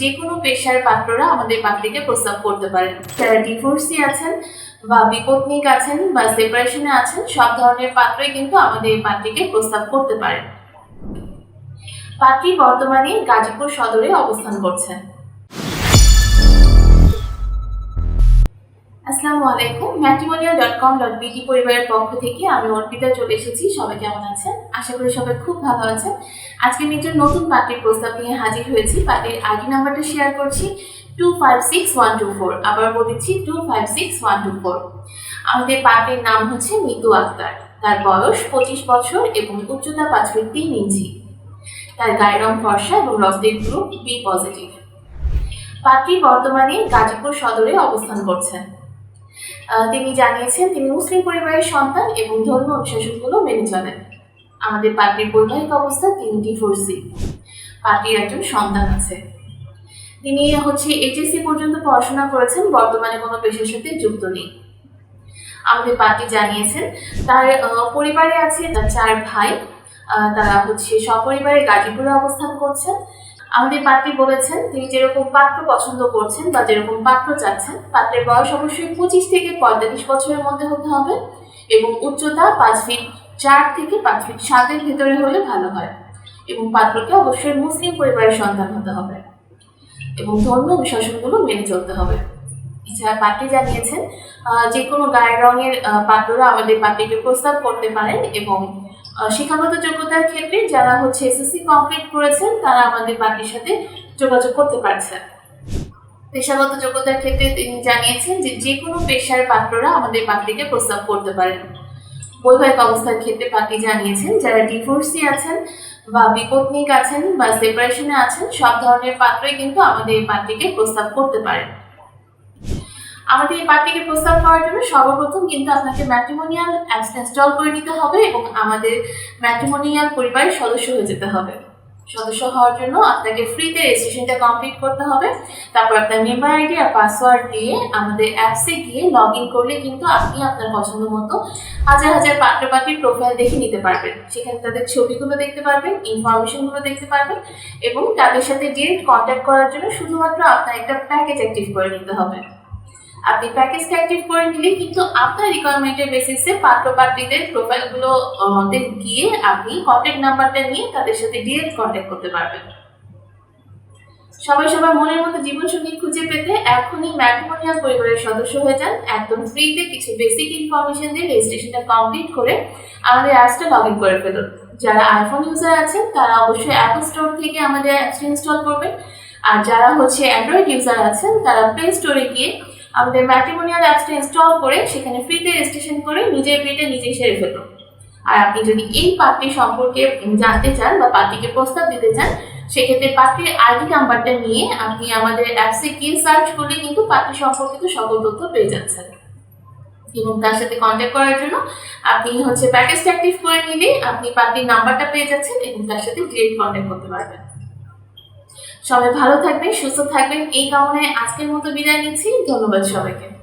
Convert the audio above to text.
যে কোনো পেশার পাত্ররা আমাদের পাত্রীকে প্রস্তাব করতে পারেন। যারা ডিভোর্সি আছেন বা বিপত্নিক আছেন বা সেপারেশনে আছেন, সব ধরনের পাত্রই কিন্তু আমাদের পাত্রীকে প্রস্তাব করতে পারেন। পাত্রী বর্তমানে গাজীপুর সদরে অবস্থান করছেন আসসালামু আলাইকুম। ম্যাট্রিমোনিয়াল ডট কম ডট বিটি পরিবারের পক্ষ থেকে আমি অর্পিতা চলে এসেছি। সবাই কেমন আছেন? আশা করি সবাই খুব ভালো আছেন। আজকে আমি একজন নতুন পার্টির প্রস্তাব নিয়ে হাজির হয়েছি। পার্টির আইডি নাম্বারটা শেয়ার করছি two five six one two four আবার বলেছি two five six one two four আমাদের পার্টির নাম হচ্ছে মিতু আক্তার। তার বয়স পঁচিশ বছর এবং উচ্চতা পাঁচ ফিট তিন ইঞ্চি। তার গায়ের রং ফর্সা এবং রক্তের গ্রুপ বি পজিটিভ পাত্রী বর্তমানে গাজীপুর সদরে অবস্থান করছেন। তিনি জানিয়েছেন, তিনি মুসলিম পরিবারের সন্তান এবং ধর্ম অনুশাসনগুলো মেনে চলেন। আমাদের পাত্রীর বৈবাহিক অবস্থা তিনি ডিভোর্সি পাত্রীর একজন সন্তান আছে। তিনি হচ্ছে এইচএসসি পর্যন্ত পড়াশোনা করেছেন, বর্তমানে কোনো পেশার সাথে যুক্ত নেই। আমাদের পার্টি জানিয়েছেন, তার পরিবারে আছে তার চার ভাই তারা হচ্ছে সপরিবারে গাজীপুরে অবস্থান করছেন। আমাদের পাত্রী বলেছেন, তিনি যেরকম পাত্র পছন্দ করছেন বা যেরকম পাত্র চাচ্ছেন, পাত্রের বয়স অবশ্যই পঁচিশ থেকে পঁয়তাল্লিশ বছরের মধ্যে হতে হবে এবং উচ্চতা পাঁচ ফিট চার থেকে পাঁচ ফিট সাতের ভেতরে হলে ভালো হয় এবং পাত্রকে অবশ্যই মুসলিম পরিবারের সন্তান হতে হবে এবং ধর্মীয় অনুশাসনগুলো মেনে চলতে হবে। এছাড়া পাত্রী জানিয়েছেন যে কোনো গায়ের রঙের পাত্ররা আমাদের পাত্রীকে প্রস্তাব করতে পারেন এবং শিক্ষাগত যোগ্যতার ক্ষেত্রে যারা হচ্ছে এসএসসি কমপ্লিট করেছেন, তারা আমাদের পার্টির সাথে যোগাযোগ করতে পারছেন। পেশাগত যোগ্যতার ক্ষেত্রে তিনি জানিয়েছেন যে যে কোনো পেশার পাত্ররা আমাদের পাত্রীকে প্রস্তাব করতে পারেন। বৈবাহিক অবস্থার ক্ষেত্রে পাত্রী জানিয়েছেন, যারা ডিভোর্সি আছেন বা বিপত্নিক আছেন বা সেপারেশনে আছেন, সব ধরনের পাত্রই কিন্তু আমাদের এই পাত্রীকে প্রস্তাব করতে পারেন। আমাদের এই পার্টিকে প্রস্তাব করার জন্য সর্বপ্রথম কিন্তু আপনাকে ম্যাট্রিমোনিয়াল অ্যাপস ইনস্টল করে নিতে হবে এবং আমাদের ম্যাট্রিমোনিয়াল পরিবারের সদস্য হয়ে যেতে হবে। সদস্য হওয়ার জন্য আপনাকে ফ্রিতে রেজিস্ট্রেশনটা কমপ্লিট করতে হবে। তারপর আপনার মেম্বার আইডি আর পাসওয়ার্ড দিয়ে আমাদের অ্যাপসে গিয়ে লগ ইন করলে কিন্তু আপনি আপনার পছন্দ মতো হাজার হাজার পাত্র পাত্রীর প্রোফাইল দেখে নিতে পারবেন। সেখানে তাদের ছবিগুলো দেখতে পারবেন ইনফরমেশনগুলো দেখতে পারবেন এবং তাদের সাথে ডিরেক্ট কন্ট্যাক্ট করার জন্য শুধুমাত্র আপনার একটা প্যাকেজ অ্যাক্টিভ করে নিতে হবে। আপনি প্যাকেজটা অ্যাক্টিভ করে নিলে কিন্তু আপনার রিকোয়ারমেন্টের বেসিসে পাত্র পাত্রীদের প্রোফাইলগুলো গিয়ে আপনি কন্ট্যাক্ট নাম্বারটা নিয়ে তাদের সাথে ডিরেক্ট কন্ট্যাক্ট করতে পারবেন। সবাই সবার মনের মতো জীবনসঙ্গী খুঁজে পেতে এখনই ম্যাট্রিমোনিয়াল পরিবারের সদস্য হয়ে যান। একদম ফ্রিতে কিছু বেসিক ইনফরমেশন দিয়ে রেজিস্ট্রেশনটা কমপ্লিট করে আমাদের অ্যাপসটা লগ ইন করে ফেলুন। যারা আইফোন ইউজার আছেন, তারা অবশ্যই অ্যাপল স্টোর থেকে আমাদের অ্যাপসটা ইনস্টল করবেন। আর যারা হচ্ছে অ্যান্ড্রয়েড ইউজার আছেন, তারা প্লে স্টোরে গিয়ে আমাদের ম্যাট্রিমোনিয়াল অ্যাপসটা ইনস্টল করে সেখানে ফ্রিতে রেজিস্ট্রেশন করে নিজের পেটে নিজেই সেরে ফেলুন। আর আপনি যদি এই পার্টি সম্পর্কে জানতে চান বা পার্টিকে প্রস্তাব দিতে চান, সেক্ষেত্রে পার্টির আইডি নাম্বারটা নিয়ে আপনি আমাদের অ্যাপসে গিয়ে সার্চ করলে কিন্তু পার্টি সম্পর্কিত সকল তথ্য পেয়ে যাচ্ছেন এবং তার সাথে কন্ট্যাক্ট করার জন্য আপনি হচ্ছে প্যাকেজটা অ্যাক্টিভ করে নিলে আপনি পার্টির নাম্বারটা পেয়ে যাচ্ছেন এবং তার সাথে ডিরেক্ট কন্ট্যাক্ট করতে পারবেন। সবাই ভালো থাকবেন সুস্থ থাকবেন। এই কারণে আজকের মতো বিদায় নিচ্ছি। ধন্যবাদ সবাইকে।